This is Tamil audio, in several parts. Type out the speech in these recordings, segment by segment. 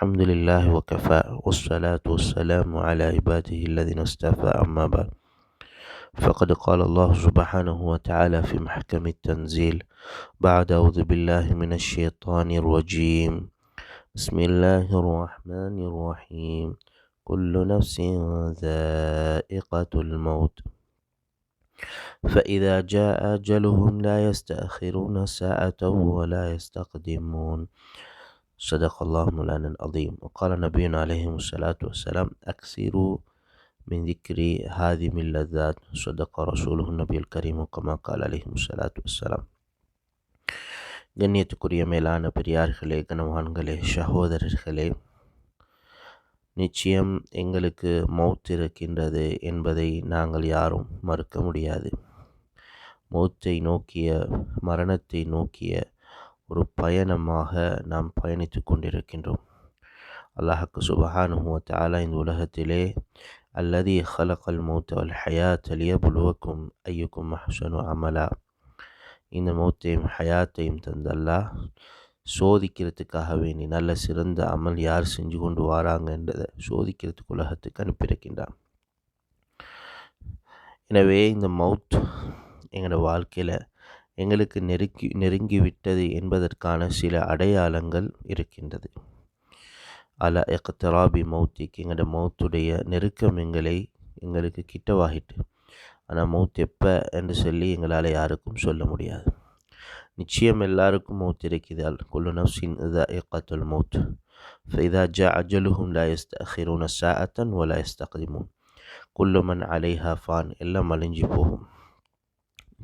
الحمد لله وكفى والصلاة والسلام على عباده الذين اصطفى أما بعد. فقد قال الله سبحانه وتعالى في محكم التنزيل بعد أعوذ بالله من الشيطان الرجيم. بسم الله الرحمن الرحيم. كل نفس ذائقة الموت. فإذا جاء أجلهم لا يستأخرون ساعة ولا يستقدمون. صدق الله مولانا العظيم وقال نبينا عليه الصلاة والسلام أكثروا من ذكر هذه اللذات صدق رسوله النبي الكريم كما قال عليه الصلاة والسلام கண்ணியத்துக்குரிய மேலான பெரியார்களே கனவான்களே சகோதரர்களே நிச்சயம் எங்களுக்கு மௌத் இருக்கின்றது என்பதை நாங்கள் யாரும் மறுக்க முடியாது மௌத்தை நோக்கிய மரணத்தை நோக்கிய ஒரு பயணமாக நாம் பயணித்து கொண்டிருக்கின்றோம். அல்லாஹுக்கு சுபஹானுவ தாலா இந்த உலகத்திலே அல்லதி ஹலகல் மௌத் அல் ஹயாத் லியபுலுவக்கும் ஐயுக்கும் அஹ்சனு அமலா. இந்த மௌத்தையும் ஹயாத்தையும் தந்தல்லா சோதிக்கிறதுக்காக வேண்டி நல்ல சிறந்த அமல் யார் செஞ்சு கொண்டு வராங்கன்றதை சோதிக்கிறதுக்கு உலகத்துக்கு அனுப்பியிருக்கின்றான். எனவே இந்த மவுத் எங்களோட வாழ்க்கையில் எங்களுக்கு நெருக்கி நெருங்கி விட்டது என்பதற்கான சில அடையாளங்கள் இருக்கின்றது அல எக்கத்தராபி மௌத்திக்கு எங்களோட மௌத்துடைய நெருக்கம் எங்களை எங்களுக்கு கிட்டவாகிட்டு ஆனால் மௌத் எப்போ என்று சொல்லி எங்களால் யாருக்கும் சொல்ல முடியாது நிச்சயம் எல்லாருக்கும் மௌத் இருக்கிறதால் குல்லு நஃப்ஸின் இதா இக்கத்துல் மௌத் فإذا جاء أجلهم لا يستأخرون ساعة ولا يستقدمون كل من عليها فان எல்லாம் அழிஞ்சு போகும்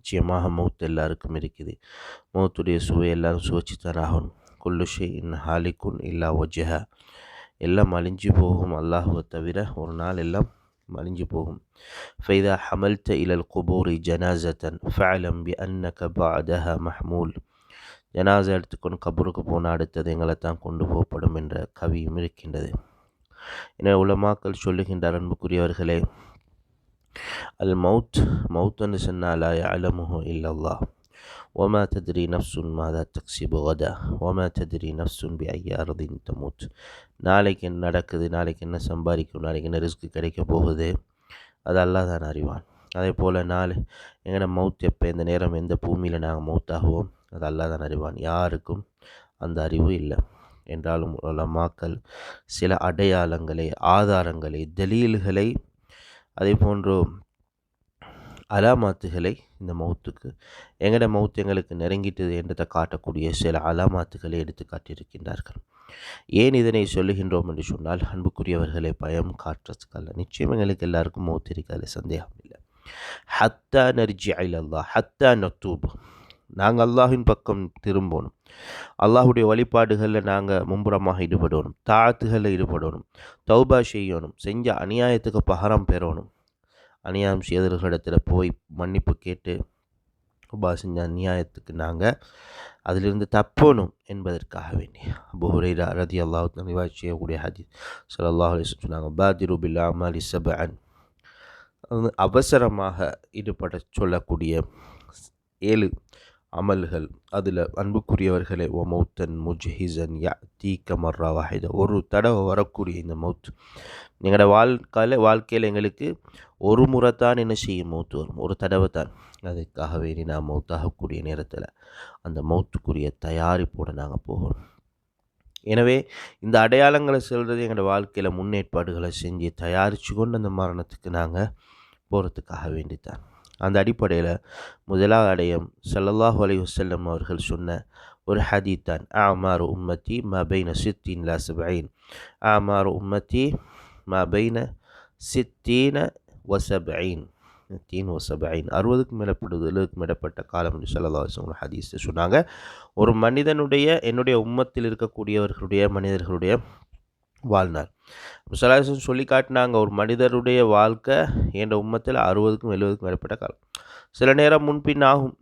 நிச்சயமாக மௌத் எல்லாருக்கும் இருக்குது. மௌத்துடைய சுவை எல்லாரும் சுவைச்சுத்தான் ஆகணும். குல்லுஷே இன் ஹாலிக்குன் இல்லா ஒஜஹா எல்லாம் அழிஞ்சு போகும் அல்லாஹுவை தவிர ஒரு நாள் எல்லாம் மலிஞ்சு போகும். ஃபைதா ஹமல்த இலல் குபூரி ஜனாசத்தன் ஃபேலம்பி அன்ன கபா அதஹ மஹ்மூல். ஜனாசா எடுத்துக்கொண்டு கபூருக்கு போன அடுத்தது எங்களை தான் கொண்டு போகப்படும் என்ற கவியும் இருக்கின்றது. என உலமாக்கள் சொல்லுகின்ற அன்புக்குரியவர்களே அல் மவுத் மவுத்துன்னு சொன்னால் அலமுஹு இல்லல்லா وما تدري نفس ماذا تكسب غدا وما تدري نفس بأي أرض تموت நாளைக்கு என்ன நடக்குது நாளைக்கு என்ன சம்பாதிக்கும் நாளைக்கு என்ன ரிஸ்க் கிடைக்க போகுது அது அல்லாஹ் தான் அறிவான் அதே போல் நாள் எங்களோட மவுத் எப்போ இந்த நேரம் எந்த பூமியில் நாங்கள் மவுத்தாகுவோம் அது அல்லாஹ் தான் அறிவான் யாருக்கும் அந்த அறிவு இல்லை என்றாலும் உலமாக்கள் சில அடையாளங்களை ஆதாரங்களை தலீல்களை அதே போன்று அலாமாத்துகளை இந்த மௌத்துக்கு எங்களோட மௌத்து எங்களுக்கு நெருங்கிட்டது என்றதை காட்டக்கூடிய சில அலாமாத்துகளை எடுத்து காட்டியிருக்கின்றார்கள். ஏன் இதனை சொல்லுகின்றோம் என்று சொன்னால் அன்புக்குரியவர்களை பயம் காட்டுறதுக்கல்ல நிச்சயம் எங்களுக்கு எல்லாருக்கும் மௌத்து இருக்காது சந்தேகம் இல்லை. ஹத்தா நர்ஜி அல்லா ஹத்தா நத்தூப். நாங்கள் அல்லாஹின் பக்கம் திரும்பணும். அல்லாஹுடைய வழிபாடுகளில் நாங்கள் மும்புறமாக ஈடுபடணும். தாத்துகளில் ஈடுபடணும். தௌபா செய்யணும். செஞ்ச அநியாயத்துக்கு பகரம் பெறணும். அநியாயம் செய்தவர்களிடத்தில் போய் மன்னிப்பு கேட்டு உபா செஞ்ச அநியாயத்துக்கு நாங்கள் அதிலிருந்து தப்பணும் என்பதற்காக வேண்டி. அபுஹுரைரா ரதி அல்லாஹ் நிவாய் செய்யக்கூடிய ஹதீஸ். சல்லாஹ் அலி சொன்னாங்க பாதிரு பில்லா அமாலி சபன் அவசரமாக ஈடுபட சொல்லக்கூடிய ஏழு அமல்கள். அதில் அன்புக்குரியவர்களே ஓ மௌத்தன் முஜ்ஹிசன் யா தீ கமர்ரா வாஹித. ஒரு தடவை வரக்கூடிய இந்த மௌத் எங்களோட வாழ்க்கையில் வாழ்க்கையில் எங்களுக்கு ஒரு முறை தான் என்ன செய்யும் மௌத்து வரும். ஒரு தடவை தான். அதுக்காக வேண்டி நான் மௌத்தாகக்கூடிய நேரத்தில் அந்த மௌத்துக்குரிய தயாரிப்போடு நாங்கள் போகணும். எனவே இந்த அடையாளங்களை சொல்கிறது எங்களோட வாழ்க்கையில் முன்னேற்பாடுகளை செஞ்சு தயாரித்து கொண்டு அந்த மரணத்துக்கு நாங்கள் போகிறதுக்காக வேண்டித்தான். அந்த அடிப்படையில் முதலாவது அடையம் சல்லல்லாஹு அலி வசல்லம் அவர்கள் சொன்ன ஒரு ஹதீத்தான் ஆமார் உம்மத்தி மபைன சித்தீன் சித்தின் ஆமார் உம்மத்தி மபைன சித்தீன வசபைன் தீன் வசபைன் அறுபதுக்கும் மேலப்படுதலுக்கு மேடப்பட்ட காலம் என்று சொல்லல்லா வசம் ஹதீஸ் சொன்னாங்க. ஒரு மனிதனுடைய என்னுடைய உம்மத்தில் இருக்கக்கூடியவர்களுடைய மனிதர்களுடைய வாழ்னார் சலாசன் சொல்லி காட்டினாங்க ஒரு மனிதருடைய வாழ்க்கை என்ற உம்மத்தில் அறுபதுக்கும் எழுபதுக்கும் மேற்பட்ட காலம். சில நேரம் முன்பின் ஆகும்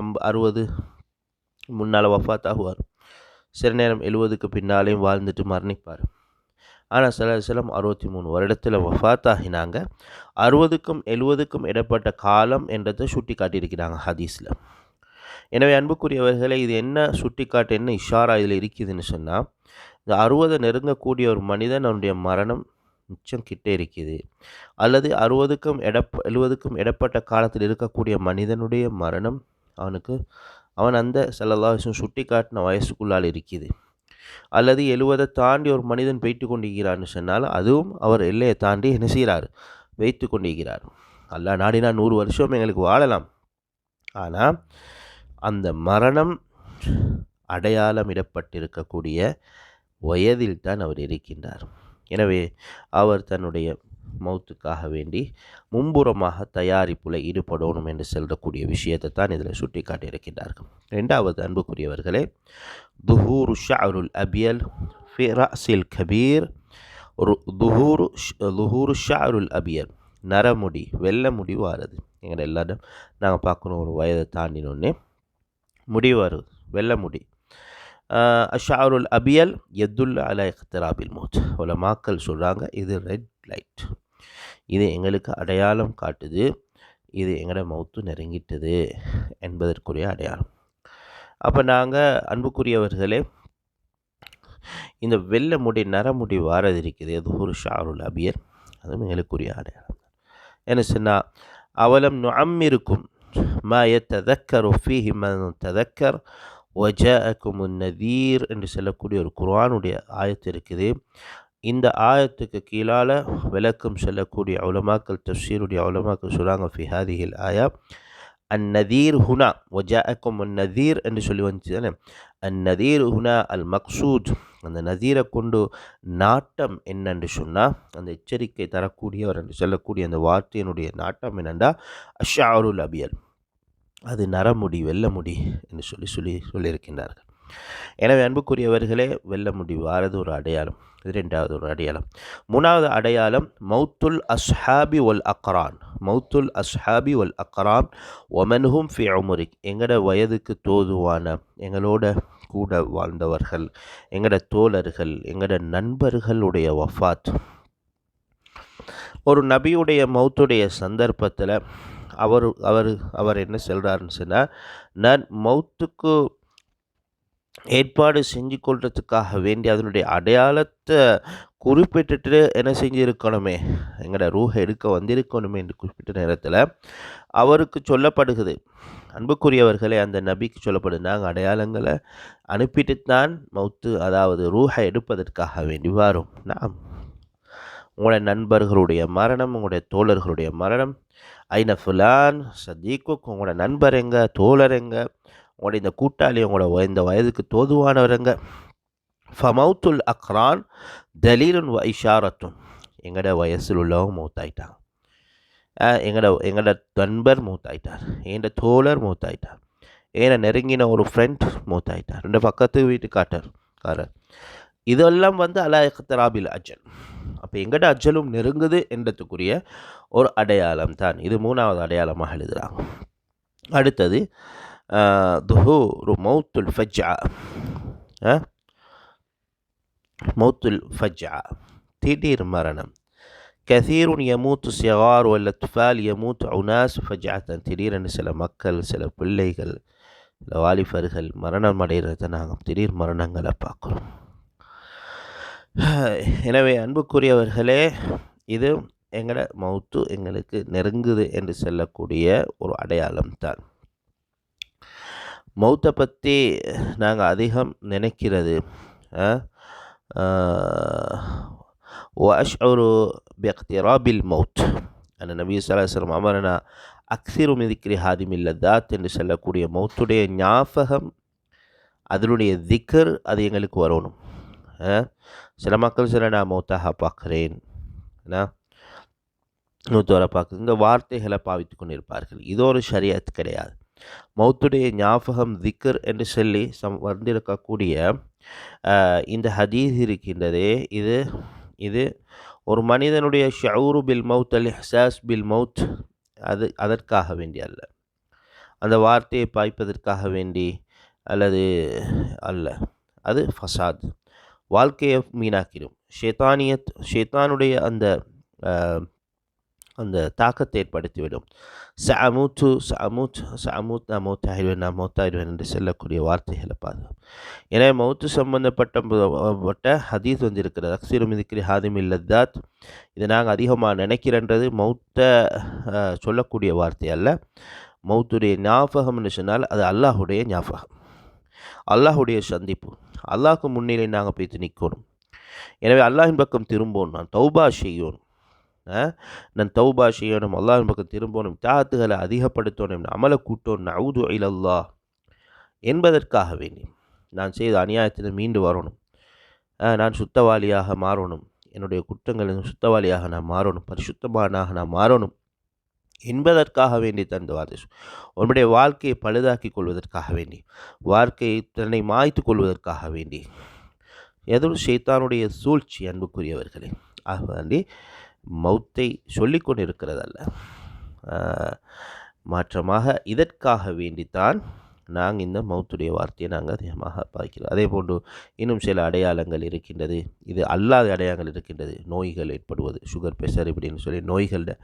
அம்ப அறுபது முன்னால் வஃபாத் ஆகுவார் சில நேரம் எழுபதுக்கு பின்னாலேயும் வாழ்ந்துட்டு மரணிப்பார். ஆனால் சில சிலம் அறுபத்தி மூணு வருடத்தில் வஃபாத் ஆகினாங்க அறுபதுக்கும் எழுபதுக்கும் இடப்பட்ட காலம் என்றதை சுட்டி காட்டியிருக்கிறாங்க ஹதீஸில். எனவே அன்புக்குரியவர்களை இது என்ன சுட்டிக்காட்டு என்ன இஷாரா இதில் இருக்குதுன்னு சொன்னால் இந்த அறுபதை நெருங்கக்கூடிய ஒரு மனிதன் அவனுடைய மரணம் மிச்சம் கிட்டே இருக்குது. அல்லது அறுபதுக்கும் எடப் எழுபதுக்கும் இடப்பட்ட காலத்தில் இருக்கக்கூடிய மனிதனுடைய மரணம் அவனுக்கு அவன் அந்த செல்லல்லாசம் சுட்டி காட்டின வயசுக்குள்ளால் இருக்குது. அல்லது எழுவதை தாண்டி ஒரு மனிதன் போய்த்து கொண்டிருக்கிறான்னு சொன்னால் அதுவும் அவர் எல்லையை தாண்டி என்ன செய்கிறார்? வைத்து கொண்டிருக்கிறார். அல்லா நாடினா நூறு வருஷம் எங்களுக்கு வாழலாம். ஆனால் அந்த மரணம் அடையாளமிடப்பட்டிருக்கக்கூடிய வயதில் தான் அவர் இருக்கின்றார். எனவே அவர் தன்னுடைய மௌத்துக்காக வேண்டி மும்புறமாக தயாரிப்பில் ஈடுபடணும் என்று செல்லக்கூடிய விஷயத்தை தான் இதில் சுட்டி காட்டியிருக்கின்றார்கள் ரெண்டாவது அன்புக்குரியவர்களே துஹூரு ஷாருல் அபியல் ஃபிராசில் கபீர் ஒரு துஹூரு துஹூரு ஷாருல் அபியல் நரமுடி வெள்ள முடி வாரது. எங்களை எல்லாரும் நாங்கள் பார்க்கணும் ஒரு வயதை தாண்டினோன்னே முடி வரும் வெள்ள முடி. அஷாருல் அபியல் எதுல் அல இக்தராபில் மூத். மாக்கள் சொல்கிறாங்க இது ரெட் லைட் இது எங்களுக்கு அடையாளம் காட்டுது. இது எங்களோட மௌத்து நெருங்கிட்டது என்பதற்குரிய அடையாளம். அப்போ நாங்கள் அன்புக்குரியவர்களே இந்த வெள்ளை முடி நரமுடி வாரது இருக்குது அது ஒரு ஷாருல் அபியர் அதுவும் எங்களுக்குரிய அடையாளம். என்ன சொன்னால் அவலம் நுஅம்மிருக்கும் மா எத்ததக்கர் ஃபீஹி மன் ததக்கர் ஒஜாக்கும் நதீர் என்று சொல்லக்கூடிய ஒரு குர்ஆனுடைய ஆயத்து இருக்குது இந்த ஆயத்துக்கு கீழால் விளக்கம் சொல்லக்கூடிய உலமாக்கள் தஃசீருடைய உலமாக்கள் சொல்கிறாங்க ஃபிஹாதிஹில் ஆயா அந்நதீர் ஹுனா ஒஜாக்கும் நதீர் என்று சொல்லி வந்துச்சு தானே? அந்நதீர் ஹுனா அல் மக்சூத் அந்த நதீரை கொண்டு நாட்டம் என்னென்று சொன்னால் அந்த எச்சரிக்கை தரக்கூடியவர் என்று சொல்லக்கூடிய அந்த வார்த்தையினுடைய நாட்டம் என்னென்றா அஷாருல் அபியல். அது நரமுடி வெள்ளமுடி என்று சொல்லி சொல்லி சொல்லியிருக்கின்றார்கள். எனவே அன்புக்குரியவர்களே வெல்ல முடிவாரது ஒரு அடையாளம். இரண்டாவது ஒரு அடையாளம். மூணாவது அடையாளம் மௌத்துல் அஸ்ஹாபி ஒல் அக்ரான். மௌத்துல் அஸ்ஹாபி ஒல் அக்ரான் ஒமன்ஹும் ஃபி உமுரிக். எங்களோட வயதுக்கு தோதுவான எங்களோட கூட வாழ்ந்தவர்கள் எங்களோட தோழர்கள் எங்களோட நண்பர்களுடைய வஃபாத். ஒரு நபியுடைய மௌத்துடைய சந்தர்ப்பத்தில் அவர் அவர் அவர் என்ன சொல்கிறாருன்னு சொன்னால் நான் மௌத்துக்கு ஏற்பாடு செஞ்சு கொள்றதுக்காக வேண்டி அதனுடைய அடையாளத்தை குறிப்பிட்டுட்டு என்ன செஞ்சுருக்கணுமே எங்களோட ரூஹ எடுக்க வந்திருக்கணுமே என்று குறிப்பிட்ட நேரத்தில் அவருக்கு சொல்லப்படுகிறது. அன்புக்குரியவர்களே அந்த நபிக்கு சொல்லப்படுது நாங்கள் அடையாளங்களை அனுப்பிட்டு தான் மௌத்து அதாவது ரூஹை எடுப்பதற்காக வேண்டி வரும். நாம் உங்களுடைய நண்பர்களுடைய மரணம் உங்களுடைய தோழர்களுடைய மரணம் ஐநஃபுலான் ஃபுலான் உங்களோட நண்பர் எங்க தோழர் எங்கள் உங்களுடைய இந்த கூட்டாளி உங்களோட இந்த வயதுக்கு தோதுவானவருங்க. ஃபமௌத்துல் அக்ரான் தலீலுன் வ இஷாரத்தும் எங்களோட வயசில் உள்ளவங்க மூத்தாயிட்டாங்க. எங்களோட எங்களோட நண்பர் மூத்தாயிட்டார். எங்களோட தோழர் மூத்தாயிட்டார். ஏன்னா நெருங்கின ஒரு ஃப்ரெண்ட் மூத்தாயிட்டார். ரெண்டு பக்கத்து வீட்டுக்காட்டர் காரர் இதெல்லாம் வந்து அலா இഖ்தராபில் அஜல். அப்போ எங்கட அஜலும் நெருங்குது என்றதுக்குரிய ஒரு அடையாளம் தான் இது மூணாவது அடையாளமாக எழுதுகிறாங்க அடுத்தது துஹூரு மௌத்துல் ஃபஜ்ஜா மௌத்துல் ஃபஜ்ஜா திடீர் மரணம் கசீருன் யமூத்து சிகார் வல்ல துஃபால் யமூத் உனாஸ் ஃபஜாத்தன் திடீரென்று சில மக்கள் சில பிள்ளைகள் சில வாலிபர்கள் மரணம் அடைகிறத நாங்கள் திடீர் மரணங்களை பார்க்குறோம். எனவே அன்புக்குரியவர்களே இது எங்களோட மௌத்து எங்களுக்கு நெருங்குது என்று சொல்லக்கூடிய ஒரு அடையாளம் தான் மௌத்தை பற்றி நாங்கள் அதிகம் நினைக்கிறது وأشعر باقتراب الموت أن النبي صلى الله عليه وسلم أمرنا أكثر من ذكر هذه اللذات என்று சொல்லக்கூடிய மௌத்துடைய ஞாபகம் அதனுடைய திக்கர் அது எங்களுக்கு வரணும் சில மக்கள் சில நான் மௌத்தாக பார்க்குறேன் நூத்தோரை பார்க்குறது இந்த வார்த்தைகளை பாவித்து கொண்டிருப்பார்கள் இது ஒரு ஷரியத் கிடையாது மௌத்துடைய ஞாபகம் திக்கர் என்று சொல்லி சம் வந்திருக்கக்கூடிய இந்த ஹதீஸ் இருக்கின்றதே. இது இது ஒரு மனிதனுடைய ஷவுரு பில் மவுத் அல் ஹசாஸ் பில் மவுத் அது அதற்காக வேண்டி அல்ல. அந்த வார்த்தையை பாய்ப்பதற்காக வேண்டி அல்லது அல்ல. அது ஃபசாத். வாழ்க்கையை மீனாக்கிடும். ஷேத்தானியத் ஷேத்தானுடைய அந்த அந்த தாக்கத்தை ஏற்படுத்திவிடும். சமூத்து சமுத் சமுத் நான் மௌத்தாகிடுவேன் நான் மௌத்தாகிடுவேன் என்று செல்லக்கூடிய வார்த்தைகளை பாருங்கள். எனவே மௌத்து சம்பந்தப்பட்ட ஹதீஸ் வந்திருக்கிறது. அக்சிரும் இதுக்கிற ஹாதிம் இல்லத்தாத் இதை நாங்கள் அதிகமாக நினைக்கிறன்றது மௌத்தை சொல்லக்கூடிய வார்த்தை அல்ல. மௌத்துடைய ஞாபகம்னு சொன்னால் அது அல்லாஹுடைய ஞாபகம். அல்லாஹுடைய சந்திப்பு. அல்லாஹுக்கு முன்னிலை நாங்கள் போய்த்து நிற்கணும். எனவே அல்லாஹின் பக்கம் திரும்பணும் நான். தௌபா செய்யணும் நான் தௌபா செய்யணும் அல்லாஹ் பக்கம் திரும்பணும் தாத்துகளை அதிகப்படுத்தணும் அமலை கூட்டணும் நவுது இலல்லா என்பதற்காக வேண்டி நான் செய்த அநியாயத்தில் மீண்டு வரணும். நான் சுத்தவாளியாக மாறணும். என்னுடைய குற்றங்களின் சுத்தவாளியாக நான் மாறணும். பரிசுத்தமானாக நான் மாறணும் என்பதற்காக வேண்டி தந்த வார்த்தை உன்னுடைய வாழ்க்கையை பழுதாக்கி கொள்வதற்காக வேண்டி வாழ்க்கையை தன்னை மாய்த்து கொள்வதற்காக வேண்டி. எதுவும் ஷைத்தானுடைய சூழ்ச்சி அன்புக்குரியவர்களே. ஆக வேண்டி மௌத்தை சொல்லிக்கொண்டிருக்கிறதல்ல மாற்றமாக இதற்காக வேண்டித்தான் நாங்கள் இந்த மௌத்துடைய வார்த்தையை நாங்கள் அதிகமாக பார்க்கிறோம். அதே போன்று இன்னும் சில அடையாளங்கள் இருக்கின்றது. இது அல்லாத அடையாளங்கள் இருக்கின்றது. நோய்கள் ஏற்படுவது சுகர் ப்ரெஷர் இப்படின்னு சொல்லி நோய்களில்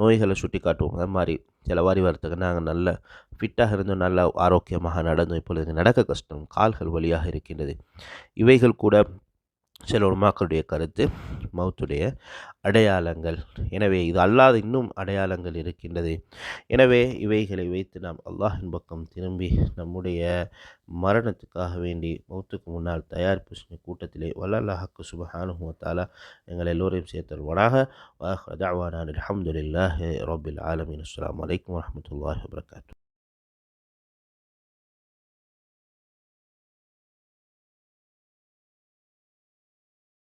நோய்களை சுட்டி காட்டுவோம் அது மாதிரி சில வாரி வரத்துக்கு நாங்கள் நல்ல ஃபிட்டாக இருந்தும் நல்ல ஆரோக்கியமாக நடந்தோம். இப்பொழுது நடக்க கஷ்டம் கால்கள் வழியாக இருக்கின்றது. இவைகள் கூட சில உலமாக்களுடைய கருத்து மௌத்துடைய அடையாளங்கள். எனவே இது அல்லாத இன்னும் அடையாளங்கள் இருக்கின்றது. எனவே இவைகளை வைத்து நாம் அல்லாஹின் பக்கம் திரும்பி நம்முடைய மரணத்துக்காக வேண்டி மௌத்துக்கு முன்னால் தயாரிப்பு கூட்டத்திலே வல்லல்லாஹக்கு சுபஹானுமத்தாலா எங்கள் எல்லோரையும் சேர்த்தல்வனாக வாஹ் அதாவானான் அலமதுல்லாஹ் ரபில் ஆலமின். அஸ்லாம் வலைக்கம் வரமத்துல்லாஹ் வபர்காத்து.